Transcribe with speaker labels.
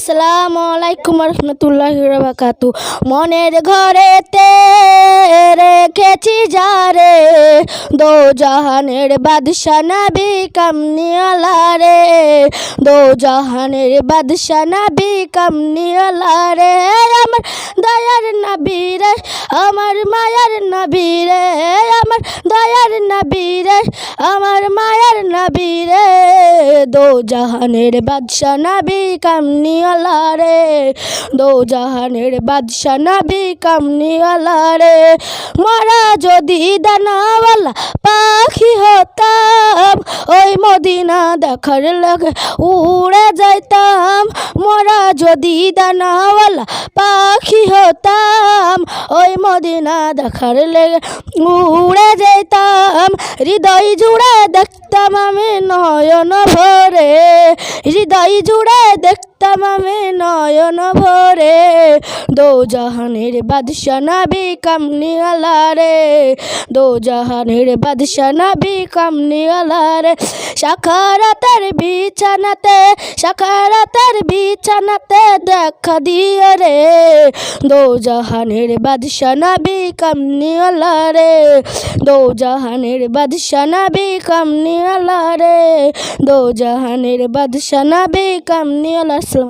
Speaker 1: আসসালামু আলাইকুম রহমতুল্লাহ বাকাতু মনের ঘরেতে রেখেছি যারে দো জাহানের বাদশা নবী কামনিয়ালা রে দো জাহানের বাদশা নবী কামনিয়ালা রে, আমার দয়ার নবী রে, আমার মায়ার নবী রে, আমার দয়ার নবী রে, আমার মায়ার নবী রে। দো জাহানের বাদশা নবী কামনিওয়ালা রে। দো জাহানের বাদশা নবী কামনিওয়ালা রে। মরা যদি দানাওয়ালা পাখি হতাম, ওই মদিনা দেখার লাগে উড়ে যাইতাম। মরা যদি দানাওয়ালা পাখি হতাম, ওই মদিনা দেখার লেগে উড়ে যেতাম হৃদয় জুড়ে দেখতাম আমি নয়ন ভরে। হৃদয় জুড়ে দেখতাম আমি নয়ন ভরে দো জাহানের বাদশা নবী কামনিওয়ালা রে দো জাহানের বাদশা নবী কামনিওয়ালা রে। সাকারাতের বিছানাতে সাকারাতের বিছানাতে দেখা দিয়ে রে দো জাহানের বাদশা নবী কামনিওয়ালা রে দো জাহানের বাদশা নবী কামনিওয়ালা রে দো জাহানের বাদশা নবী কামনিওয়ালা আসসালামু